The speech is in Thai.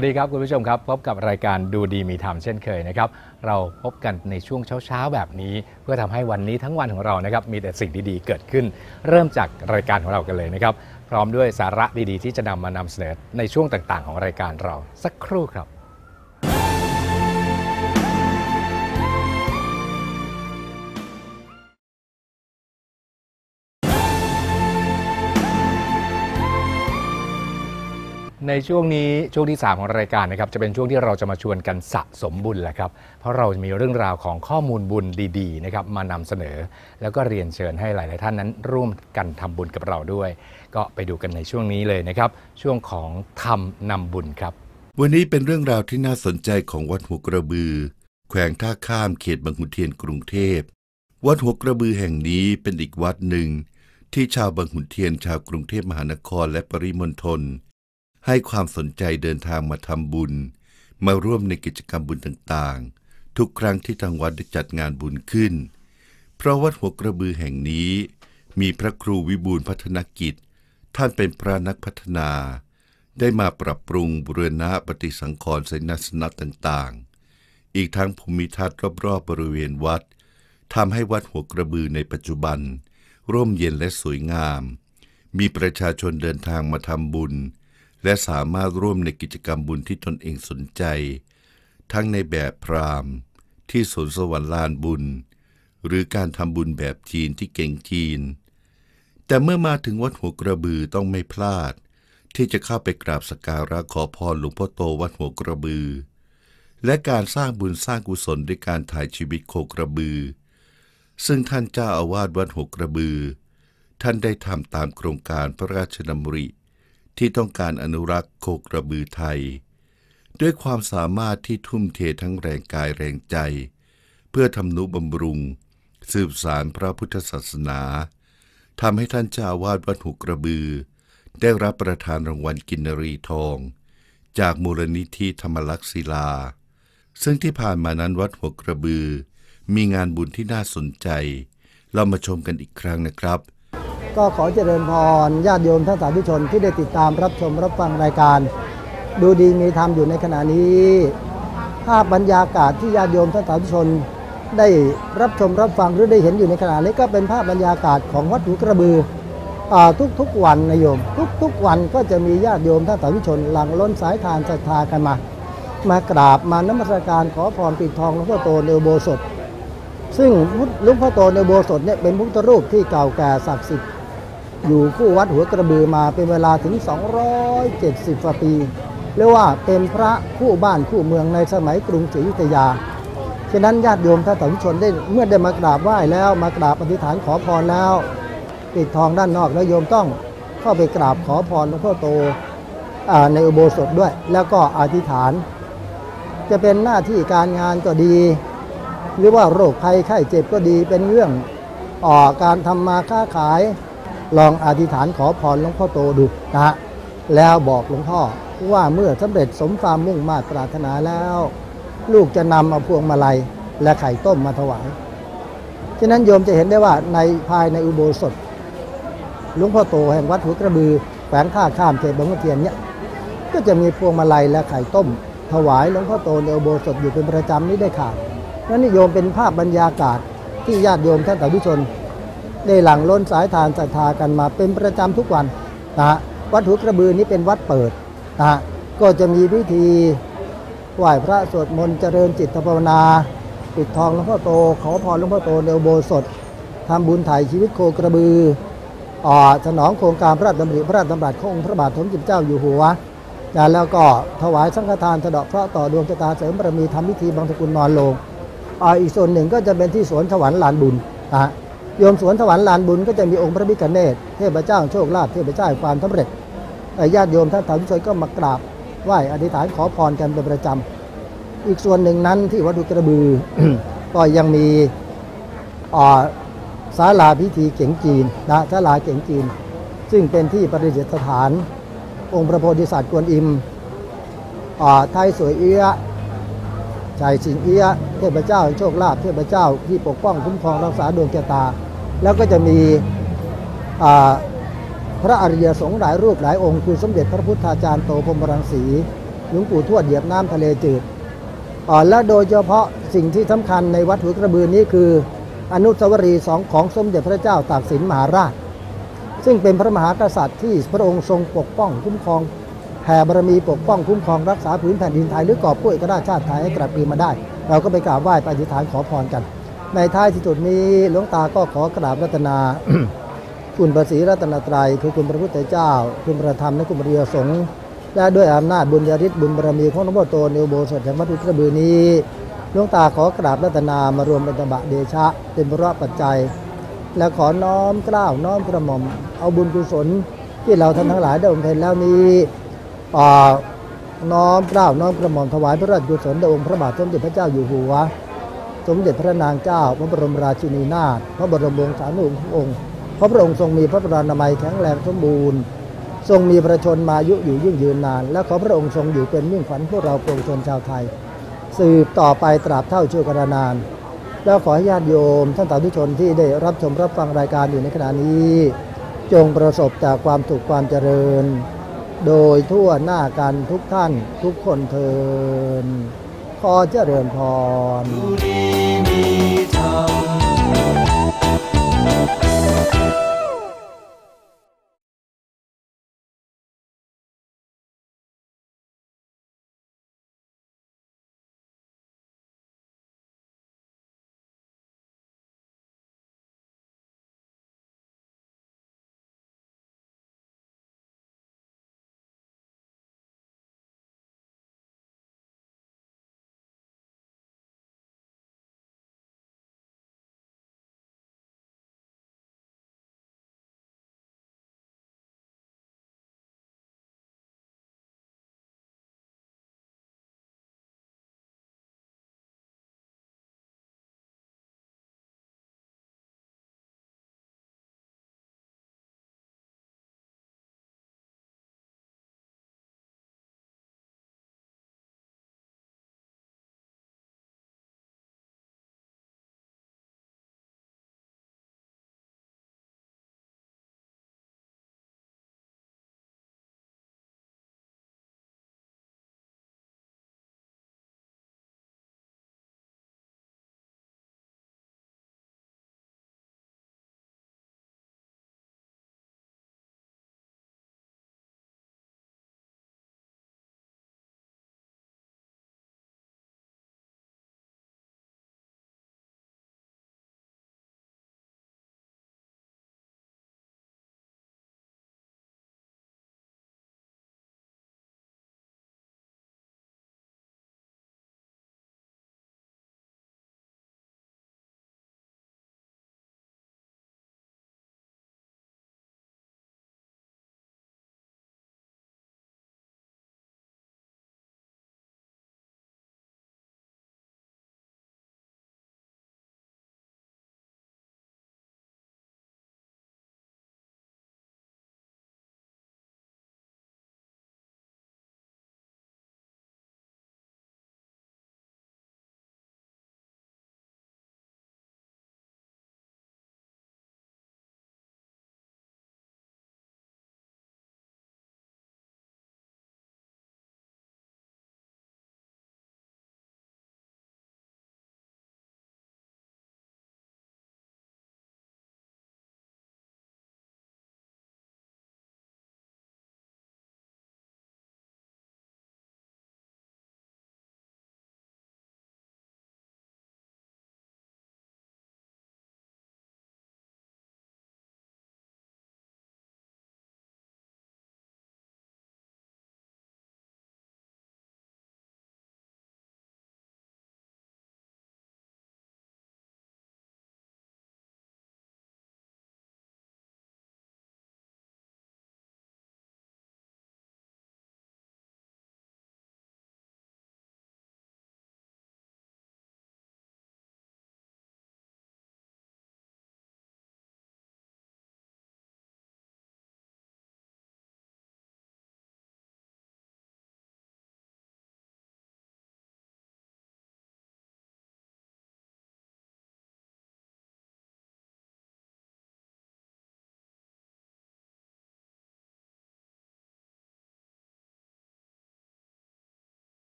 วัสดีครับคุณผู้ชมครับ พบกับรายการดูดีมีธรรมเช่นเคยนะครับ เราพบกันในช่วงเช้าๆแบบนี้ เพื่อทำให้วันนี้ทั้งวันของเรานะครับมีแต่สิ่งดีๆเกิดขึ้น เริ่มจากรายการของเรากันเลยนะครับ พร้อมด้วยสาระดีๆ ที่จะนำมานำเสนอในช่วงต่างๆ ของรายการเราสักครู่ครับ ในช่วงนี้ช่วงที่ 3 ของรายการนะครับจะเป็นช่วงที่เราจะมาชวนกันสะสมบุญแหละครับเพราะเราจะมีเรื่องราวของข้อมูลบุญดีๆนะครับมานำเสนอ แล้วก็เรียนเชิญให้หลาย ๆ ท่านนั้นร่วมกันทำบุญกับเราด้วย ก็ไปดูกันในช่วงนี้เลยนะครับ ช่วงของทำนำบุญครับ วันนี้เป็นเรื่องราวที่น่าสนใจของวัดหัวกระบือ แขวงท่าข้ามเขตบางขุนเทียนกรุงเทพ วัดหัวกระบือแห่งนี้เป็นอีกวัดหนึ่ง ที่ชาวบางขุนเทียนชาวกรุงเทพมหานครและปริมณฑล ให้ความสนใจเดินทางมาทำบุญ มาร่วมในกิจกรรมบุญต่างๆ ทุกครั้งที่ทางวัดได้จัดงานบุญขึ้น เพราะวัดหัวกระบือแห่งนี้ มีพระครูวิบูลพัฒนกิจ ท่านเป็นพระนักพัฒนา ได้มาปรับปรุงบูรณะปฏิสังขรณ์เสนาสนะต่างๆ อีกทั้งภูมิทัศน์รอบๆบริเวณวัดทำให้วัดหัวกระบือในปัจจุบัน ร่มเย็นและสวยงาม มีประชาชนเดินทางมาทำบุญ และสามารถร่วมในกิจกรรมบุญที่ตนเองสนใจ ทั้งในแบบพราหมณ์ ที่สวนสวรรค์ลานบุญ หรือการทำบุญแบบจีนที่เก่งจีน แต่เมื่อมาถึงวัดหัวกระบือต้องไม่พลาด ที่จะเข้าไปกราบสักการะขอพรหลวงพ่อโตวัดหัวกระบือ และการสร้างบุญสร้างกุศลด้วยการถ่ายชีวิตโคกระบือ ซึ่งท่านเจ้าอาวาสวัดหัวกระบือ ท่านได้ทำตามโครงการพระราชดำริ ที่ต้องการอนุรักษ์โคกระบือไทย ด้วยความสามารถที่ทุ่มเททั้งแรงกายแรงใจ เพื่อทำนุบำรุง สืบสารพระพุทธศาสนาทำให้ท่านเจ้าวาสวัดหุกระบือ ได้รับประทานรางวัลกินรีทอง จากมูลนิธิธรรมลักษ์ศิลา ซึ่งที่ผ่านมานั้นวัดหัวกระบือ มีงานบุญที่น่าสนใจ เรามาชมกันอีกครั้งนะครับ ก็ขอเจริญพรญาติโยมท่านสาธุชนที่ได้ติดตามรับชมรับฟังรายการ ดูดีมีธรรมอยู่ในขณะนี้ ภาพบรรยากาศที่ญาติโยมท่านสาธุชน ได้รับชมรับฟังหรือได้เห็นอยู่ในขณะนี้ก็เป็นภาพบรรยากาศของวัดหูกระบืออทุกๆวันนะโยม ทุกๆวันก็จะมีญาติโยมท่านสาธุชน หลั่งล้นสายทานศรัทธากันมา มากราบมานมัสการขอพรปิดทองหลวงพ่อโตในโบสถซึ่งหลวงพ่อโตในโบสถเนี่ยเป็นพุทธรูปที่เก่าแก่ศักดิ์สิทธิ์ อยู่คู่วัดหัวกระบือมาเป็นเวลาถึง 270กว่าปีเรียกว่าเป็นพระคู่บ้านคู่เมืองในสมัยกรุงศรีอยุธยาฉะนั้นญาติโยมท่านสาธุชนได้เมื่อได้มากราบไหว้แล้วมากราบอธิษฐานขอพรแล้วปิดทองด้านนอกแล้วโยมต้องเข้าไปกราบขอพรหลวงพ่อโตในอุโบสถด้วย แล้วก็อธิษฐาน จะเป็นหน้าที่การงานก็ดี หรือว่าโรคภัยไข้เจ็บก็ดีเป็นเรื่องออกการทำมาค้าขาย ลองอธิษฐานขอพรหลวงพ่อโตดูนะฮะแล้วบอกหลวงพ่อว่าเมื่อสำเร็จสมความมุ่งมาตรปรารถนาแล้ว ลูกจะนำเอาพวงมาลัยและไข่ต้มมาถวายฉะนั้นโยมจะเห็นได้ว่าในภายในอุโบสถหลวงพ่อโตแห่งวัดหัวกระบือแขวงท่าข้ามเขตบางขุนเทียนเนี่ยก็จะมีพวงมาลัยและไข่ต้ม ถวายหลวงพ่อโตในอุโบสถอยู่เป็นประจำนี้ได้ขาดนั่นนี่โยมเป็นภาพบรรยากาศที่ญาติโยมท่านสาธุชน ได้หลั่งล้นสายทานศรัทธากันมาเป็นประจำทุกวันนะฮะวัดหัวกระบือนี้เป็นวัดเปิดนะฮะก็จะมีพิธีไหว้พระสวดมนต์เจริญจิตภาวนา ปิดทองหลวงพ่อโต ขอพรหลวงพ่อโตในโบสถทำบุญถ่ายชีวิตโคกระบืออ่าสนองโครงการพระราชดำริพระราชดำรัสของพระบาทสมเด็จเจ้าอยู่หัวแล้วก็ถวายสังฆทานสะเดาะเคระต่อดวงชะตาเสริมบารมีทำพิธีบางสกุลนอนลงอ่าอีกส่วนหนึ่งก็จะเป็นที่สวนสวรรค์ลานบุญนะฮะ โยมสวนสวรรค์ลานบุญก็จะมีองค์พระพิฆเนศเทพเจ้าโชคลาภเทพเจ้าแห่งความสำเร็จเอ่ญาติโยมท่านสาธุชนก็มากราบไหว้อธิษฐานขอพรกันเป็นประจำอีกส่วนหนึ่งนั้นที่วัดดุกระบือ ก็ยังมีศาลาพิธีเก๋งจีนนะศาลาเก๋งจีน ซึ่งเป็นที่ประดิษฐาน องค์พระโพธิสัตว์กวนอิมอ่าไทยสวยเอี้ยะชัยสิงเอี้ยเทพเจ้าแห่งโชคลาภเทพเจ้าที่ปกป้องคุ้มครองรักษาดวงชะตา แล้วก็จะมีพระอริยสงฆ์หลายรูปหลายองค์คือสมเด็จพระพุทธาจารย์โตพรมรังสีหลวงปู่ทวดเหยียบน้ำทะเลจืดและโดยเฉพาะสิ่งที่สำคัญในวัดหัวกระบือนี้คือ อนุสาวรีย์สองของสมเด็จพระเจ้าตากสินมหาราช ซึ่งเป็นพระมหากษัตริย์ที่พระองค์ทรงปกป้องคุ้มครองแผ่บารมีปกป้องคุ้มครองรักษาผืนแผ่นดินไทยหรือกอบกู้เอกราชชาติไทยให้กลับคืนมาได้ เราก็ไปกราบไหว้ปอธิฐานขอพรกัน ในท้ายที่สุดนี้หลวงตาก็ขอกราบรัตนา คุณประสีรัตนตรัยคือคุณพระพุทธเจ้า คุณพระธรรมและคุณพระเรียสงฆ์และด้วยอำนาจบุญญาฤทธิ์บุญบารมีของหลวงพ่อโตในอุโบสถแห่งวัดอุตรบือนี้หลวงตาขอกราบรัตนามารวมเป็นตบะเดชะ เป็นพระปัจจัย และขอน้อมกล้าวน้อมกระหม่อม เอาบุญกุศลที่เราท่านทั้งหลายได้บำเพ็ญแล้วนี้อ่าน้อมกล้าวน้อมกระหม่อมถวายพระราชกุศลแด่องค์พระบาทสมเด็จพระเจ้าอยู่หัว สมเด็จพระนางเจ้า พระบรมราชินีนาถพระบรมวงศานุวงศ์ขององค์พระพระองค์ทรงมีพระปรานามัยแข็งแรงสมบูรณ์ ทรงมีประชนมายุอยู่ยิ่งยืนนาน และขอพระองค์ทรงอยู่เป็นมิ่งขวัญพวกเราปวงชนชาวไทย สืบต่อไปตราบเท่าชั่วกระนาน แล้วขอให้ญาติโยมท่านสาธุชนที่ได้รับชมรับฟังรายการอยู่ในขณะนี้ จงประสบแต่ความสุขความเจริญ โดยทั่วหน้ากันทุกท่านทุกคนเทิน ขอเจริญพร